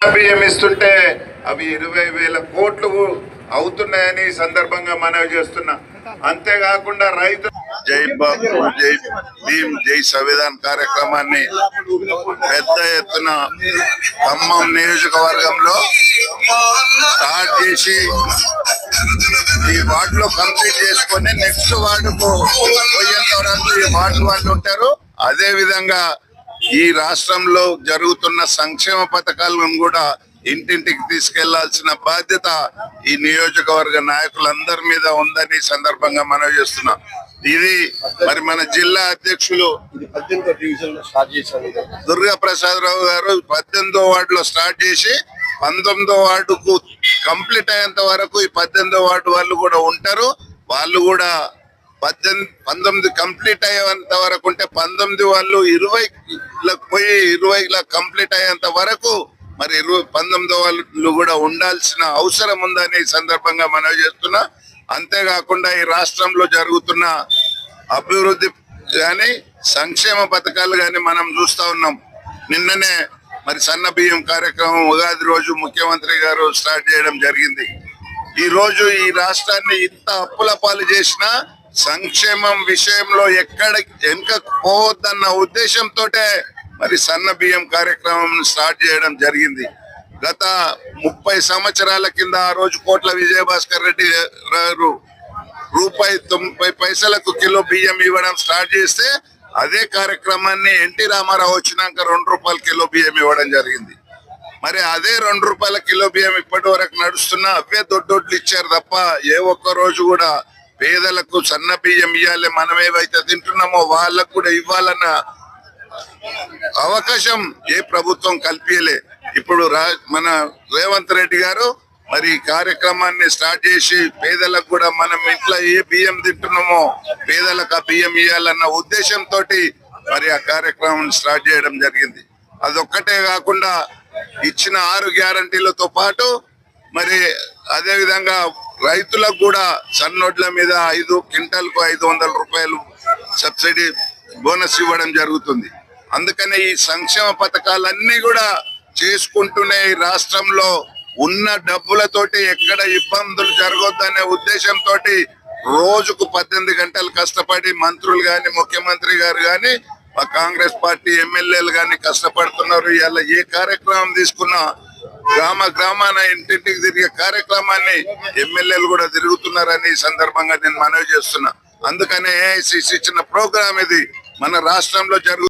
బియ్యం ఇస్తుంటే అవి ఇరవై వేల కోట్లు అవుతున్నాయని సందర్భంగా మనవి చేస్తున్నా. అంతేకాకుండా రైతు జై బాబు జై భీమ్ జై సంవిధాన్ కార్యక్రమాన్ని పెద్ద ఎత్తున ఖమ్మం నియోజకవర్గంలో స్టార్ట్ చేసి ఈ వార్డులో కంప్లీట్ చేసుకొని నెక్స్ట్ వార్డుకు పోయేంత వరకు ఈ వార్డు వాళ్ళు ఉంటారు. అదే విధంగా ఈ రాష్ట్రంలో జరుగుతున్న సంక్షేమ పథకాలను కూడా ఇంటింటికి తీసుకెళ్ళాల్సిన బాధ్యత ఈ నియోజకవర్గ నాయకులందరి మీద ఉందని సందర్భంగా మనవి చేస్తున్నాం ఇది మరి మన జిల్లా అధ్యక్షులు ఇది. దుర్గా ప్రసాద్ రావు గారు పద్దెనిమిదో వార్డులో స్టార్ట్ చేసి పంతొమ్మిదో వార్డుకు కంప్లీట్ అయ్యేంత వరకు ఈ పద్దెనిమిదో వార్డు వాళ్ళు కూడా ఉంటారు వాళ్ళు కూడా పద్దెనిమిది పంతొమ్మిది కంప్లీట్ అయ్యేంత వరకు ఉంటే పంతొమ్మిది వాళ్ళు ఇరవై పోయి ఇరవైలా కంప్లీట్ అయ్యేంత వరకు మరి ఇరవై పంతొమ్మిది వాళ్ళు కూడా ఉండాల్సిన అవసరం ఉందని సందర్భంగా మనవి చేస్తున్నా. అంతేకాకుండా ఈ రాష్ట్రంలో జరుగుతున్న అభివృద్ధి కానీ సంక్షేమ పథకాలు కానీ మనం చూస్తా ఉన్నాం. నిన్ననే మరి సన్న బియ్యం కార్యక్రమం ఉగాది రోజు ముఖ్యమంత్రి గారు స్టార్ట్ చేయడం జరిగింది. ఈ రోజు ఈ రాష్ట్రాన్ని ఇంత అప్పుల పాలు చేసినా సంక్షేమం విషయంలో ఎక్కడ వెనుక పోవద్దన్న ఉద్దేశంతో మరి సన్న బియ్యం కార్యక్రమం స్టార్ట్ చేయడం జరిగింది. గత ముప్పై సంవత్సరాల కింద ఆ రోజు కోట్ల విజయభాస్కర్ రెడ్డి గారు రూపాయి తొంభై పైసలకు కిలో బియ్యం ఇవ్వడం స్టార్ట్ చేస్తే అదే కార్యక్రమాన్ని ఎన్టీ రామారావు వచ్చినాక రెండు రూపాయల కిలో బియ్యం ఇవ్వడం జరిగింది. మరి అదే రెండు రూపాయల కిలో బియ్యం ఇప్పటి వరకు నడుస్తున్నా అవే దొడ్డొడ్లు ఇచ్చారు తప్ప ఏ ఒక్క రోజు కూడా పేదలకు సన్న బియ్యం ఇవ్వాలి మనం ఏవైతే తింటున్నామో వాళ్ళకు కూడా ఇవ్వాలన్న అవకాశం ఏ ప్రభుత్వం కల్పించలే ఇప్పుడు రా మన రేవంత్ రెడ్డి గారు మరి ఈ కార్యక్రమాన్ని స్టార్ట్ చేసి పేదలకు కూడా మనం ఇంట్లో ఏ బియ్యం తింటున్నామో పేదలకు ఆ బియ్యం ఇవ్వాలన్న ఉద్దేశంతో మరి ఆ కార్యక్రమం స్టార్ట్ చేయడం జరిగింది. అదొక్కటే కాకుండా ఇచ్చిన ఆరు గ్యారంటీలతో పాటు మరి అదేవిధంగా రైతులకు కూడా సన్నోడ్ల మీద ఐదు క్వింటల్కు ఐదు వందల రూపాయలు సబ్సిడీ బోనస్ ఇవ్వడం జరుగుతుంది. అందుకనే ఈ సంక్షేమ పథకాలన్నీ కూడా చేసుకుంటూనే ఈ రాష్ట్రంలో ఉన్న డబ్బులతోటి ఎక్కడ ఇబ్బందులు జరగొద్దనే ఉద్దేశంతో రోజుకు పద్దెనిమిది గంటలు కష్టపడి మంత్రులు కానీ ముఖ్యమంత్రి గారు కానీ మా కాంగ్రెస్ పార్టీ ఎమ్మెల్యేలు కానీ కష్టపడుతున్నారు. ఇలా ఏ కార్యక్రమం తీసుకున్నా గ్రామ గ్రామాన ఇంటింటికి తిరిగే కార్యక్రమాన్ని ఎమ్మెల్యేలు కూడా తిరుగుతున్నారని ఈ సందర్భంగా నేను మనవి చేస్తున్నా. అందుకనే ఏఐసిసి ఇచ్చిన ప్రోగ్రామ్ ఇది మన రాష్ట్రంలో జరుగు